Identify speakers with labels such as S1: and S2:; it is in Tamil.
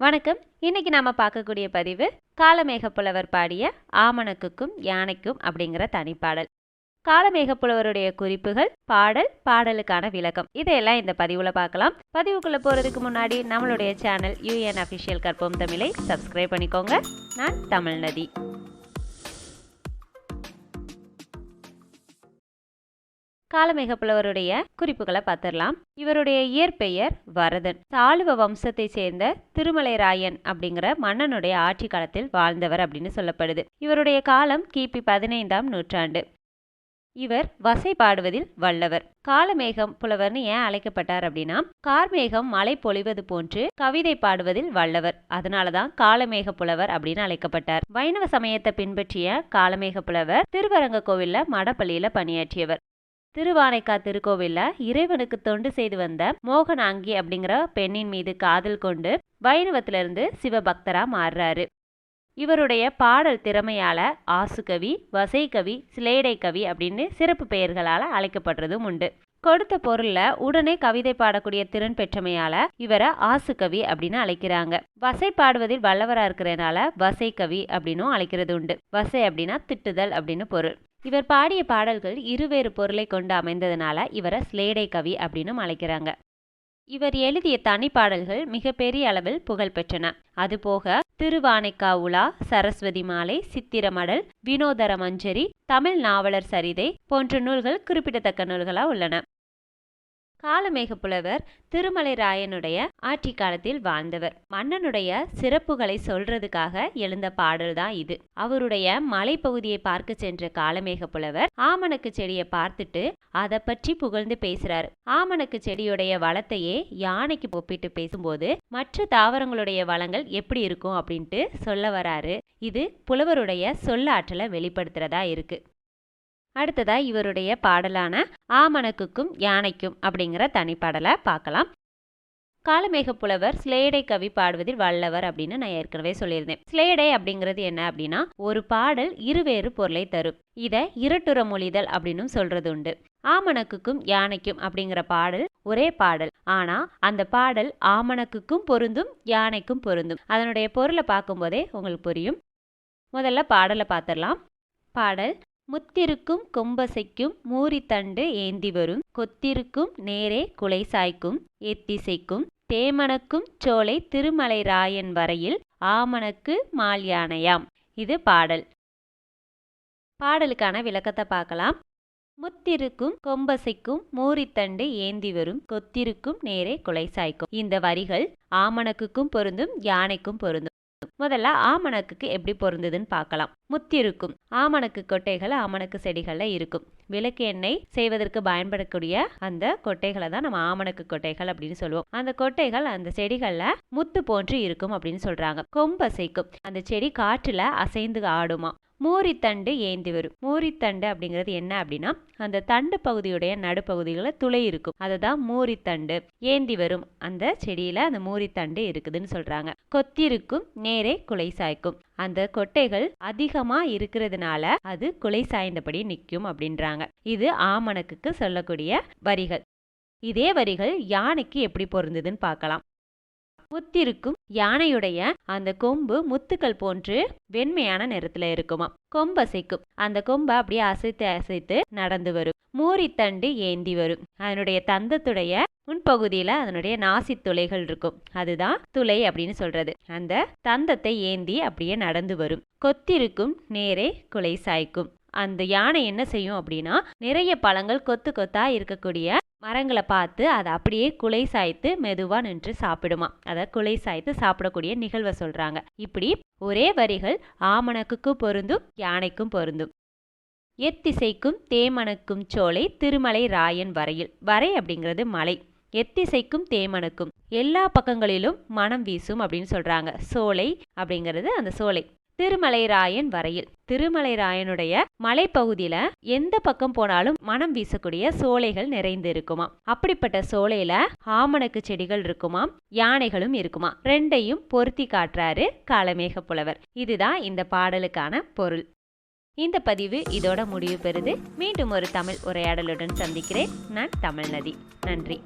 S1: வணக்கம். இன்னைக்கு நாம பார்க்கக்கூடிய பதிவு காலமேகப்புலவர் பாடிய ஆமணக்குக்கும் யானைக்கும் அப்படிங்கிற தனிப்பாடல். காலமேகப்புலவருடைய குறிப்புகள் பாடல் பாடலுக்கான விளக்கம். இதையெல்லாம் இந்த பதிவுல பார்க்கலாம். பதிவுக்குள்ள போறதுக்கு முன்னாடி நம்மளுடைய சேனல் யூஎன் அபிஷியல் கற்போம் தமிழை சப்ஸ்கிரைப் பண்ணிக்கோங்க. நான் தமிழ்நதி நதி. புலவருடைய குறிப்புகளை பார்த்துடலாம். இவருடைய இயற்பெயர் வரதன். சாளுவ வம்சத்தை சேர்ந்த திருமலைராயன் அப்படிங்கிற மன்னனுடைய ஆட்சி காலத்தில் வாழ்ந்தவர் அப்படின்னு சொல்லப்படுது. இவருடைய காலம் கிபி பதினைந்தாம் நூற்றாண்டு. இவர் வசை பாடுவதில் வல்லவர். காலமேகம் புலவர்னு ஏன் அழைக்கப்பட்டார் அப்படின்னா கார்மேகம் மழை பொழிவது போன்று கவிதை பாடுவதில் வல்லவர். அதனாலதான் காலமேக புலவர் அப்படின்னு அழைக்கப்பட்டார். வைணவ சமயத்தை பின்பற்றிய காலமேக புலவர் திருவரங்க கோவில்ல மடப்பள்ளியில பணியாற்றியவர். திருவானைக்கா திருக்கோவில்ல இறைவனுக்கு தொண்டு செய்து வந்த மோகனாங்கி அப்படிங்கிற பெண்ணின் மீது காதல் கொண்டு வைணவத்திலிருந்து சிவபக்தரா மாறுறாரு. இவருடைய பாடல் திறமையால ஆசுகவி வசைகவி சிலேடை கவி அப்படின்னு சிறப்பு பெயர்களால் அழைக்கப்படுறதும் உண்டு. கொடுத்த பொருள்ல உடனே கவிதை பாடக்கூடிய திறன் பெற்றமையால இவரை ஆசுகவி அப்படின்னு அழைக்கிறாங்க. வசை பாடுவதில் வல்லவரா இருக்கிறனால வசை கவி அப்படின்னும் அழைக்கிறது உண்டு. வசை அப்படின்னா திட்டுதல் அப்படின்னு பொருள். இவர் பாடிய பாடல்கள் இருவேறு பொருளை கொண்டு அமைந்ததுனால இவரை ஸ்லேடை கவி அப்படின்னு அழைக்கிறாங்க. இவர் எழுதிய தனிப்பாடல்கள் மிகப்பெரிய அளவில் புகழ் பெற்றன. அதுபோக திருவானைக்கா உலா சரஸ்வதி மாலை சித்திரமடல் வினோதர மஞ்சரி தமிழ் நாவலர் சரிதை போன்ற நூல்கள் குறிப்பிடத்தக்க நூல்களா உள்ளன. காலமேக புலவர் திருமலை ராயனுடைய ஆட்சி காலத்தில் வாழ்ந்தவர். மன்னனுடைய சிறப்புகளை சொல்றதுக்காக எழுந்த பாடல்தான் இது. அவருடைய மலைப்பகுதியை பார்க்க சென்ற காலமேக புலவர் ஆமணக்கு செடியை பார்த்துட்டு அதை பற்றி புகழ்ந்து பேசுறார். ஆமணக்கு செடியுடைய வளத்தையே யானைக்கு ஒப்பிட்டு பேசும்போது மற்ற தாவரங்களுடைய வளங்கள் எப்படி இருக்கும் அப்படின்ட்டு சொல்ல வராரு. இது புலவருடைய சொல்லாற்றலை வெளிப்படுத்துறதா இருக்கு. அடுத்ததா இவருடைய பாடலான ஆமணக்குக்கும் யானைக்கும் அப்படிங்கிற தனிப்பாடலை பார்க்கலாம். காலமேக புலவர் ஸ்லேடை கவி பாடுவதில் வல்லவர் அப்படின்னு நான் ஏற்கனவே சொல்லியிருந்தேன். ஸ்லேடை அப்படிங்கிறது என்ன அப்படின்னா ஒரு பாடல் இருவேறு பொருளை தரும். இதை இரட்டுற மொழிதல் அப்படின்னு சொல்றது உண்டு. ஆமணக்குக்கும் யானைக்கும் அப்படிங்கிற பாடல் ஒரே பாடல். ஆனா அந்த பாடல் ஆமணக்குக்கும் பொருந்தும் யானைக்கும் பொருந்தும். அதனுடைய பொருளை பார்க்கும்போதே உங்களுக்கு புரியும். முதல்ல பாடலை பார்த்துடலாம். பாடல் முத்திருக்கும் கொம்பசைக்கும் மூரித்தண்டு ஏந்தி வரும். கொத்திருக்கும் நேரே குலை சாய்க்கும் எத்திசைக்கும் தேமணக்கும் சோலை திருமலை ராயன் வரையில் ஆமணக்கு மால்யானையாம் இது பாடல். பாடலுக்கான விளக்கத்தை பார்க்கலாம். முத்திருக்கும் கொம்பசைக்கும் மூரித்தண்டு ஏந்தி வரும் கொத்திருக்கும் நேரே குலை சாய்க்கும். இந்த வரிகள் ஆமணக்குக்கும் பொருந்தும் யானைக்கும் பொருந்தும். முதல்ல ஆமணக்குக்கு எப்படி பொருந்ததுன்னு பார்க்கலாம். முத்திருக்கும். ஆமணக்கு கொட்டைகள் ஆமணக்கு செடிகளில் இருக்கும். விளக்கு எண்ணெய் செய்வதற்கு பயன்படக்கூடிய அந்த கொட்டைகளை தான் நம்ம ஆமணக்கு கொட்டைகள் அப்படின்னு சொல்லுவோம். அந்த கொட்டைகள் அந்த செடிகளில் முத்து போன்று இருக்கும் அப்படின்னு சொல்றாங்க. கொம்பசைக்கும். அந்த செடி காற்றுல அசைந்து ஆடுமா. மூரித்தண்டு ஏந்தி வரும். மூரித்தண்டு அப்படிங்கிறது என்ன அப்படின்னா அந்த தண்டு பகுதியுடைய நடுப்பகுதிகளில் துளை இருக்கும். அதுதான் மூரித்தண்டு ஏந்தி வரும். அந்த செடியில அந்த மூரித்தண்டு இருக்குதுன்னு சொல்றாங்க. கொத்திருக்கும் நேரே குலை சாய்க்கும். அந்த கொட்டைகள் அதிகமா இருக்கிறதுனால அது குலை சாய்ந்தபடி நிற்கும் அப்படின்றாங்க. இது ஆமணக்குக்கு சொல்லக்கூடிய வரிகள். இதே வரிகள் யானைக்கு எப்படி பொருந்ததுன்னு பார்க்கலாம். முத்திருக்கும் யானையுடைய அந்த கொம்பு முத்துக்கள் போன்று வெண்மையான நிறத்துல இருக்குமா. கொம்பசைக்கும் அந்த கொம்பை அப்படியே அசைத்து அசைத்து நடந்து வரும். மூரித்தண்டு ஏந்தி வரும். அதனுடைய தந்தத்துடைய முன்பகுதியில அதனுடைய நாசி துளைகள் இருக்கும். அதுதான் துளை அப்படின்னு சொல்றது. அந்த தந்தத்தை ஏந்தி அப்படியே நடந்து வரும். கொத்திருக்கும் நேரே குலை சாய்க்கும். அந்த யானை என்ன செய்யும் அப்படின்னா நிறைய பழங்கள் கொத்து கொத்தா இருக்கக்கூடிய மரங்களை பார்த்து அதை அப்படியே குலை சாய்த்து மெதுவாக நின்று சாப்பிடுமா. அதை குலை சாய்த்து சாப்பிடக்கூடிய நிகழ்வை சொல்கிறாங்க இப்படி ஒரே வரிகள் ஆமணக்குக்கு பொருந்தும் யானைக்கும் பொருந்தும். எத்திசைக்கும் தேமணக்கும் சோலை திருமலை ராயன் வரையில். வரை அப்படிங்கிறது மலை. எத்திசைக்கும் தேமனுக்கும் எல்லா பக்கங்களிலும் மனம் வீசும் அப்படின்னு சொல்கிறாங்க சோலை அப்படிங்கிறது அந்த சோலை. திருமலைராயன் வரையில். திருமலைராயனுடைய மலைப்பகுதியில எந்த பக்கம் போனாலும் மனம் வீசக்கூடிய சோலைகள் நிறைந்து இருக்குமாம் அப்படிப்பட்ட சோலையில ஆமணக்கு செடிகள் இருக்குமாம் யானைகளும் இருக்குமா? ரெண்டையும் பொருத்தி காட்டுறாரு காலமேக புலவர் இதுதான் இந்த பாடலுக்கான பொருள். இந்த பதிவு இதோட முடிவு பெறுது. மீண்டும் ஒரு தமிழ் உரையாடலுடன் சந்திக்கிறேன். நான் தமிழ்நதி நன்றி.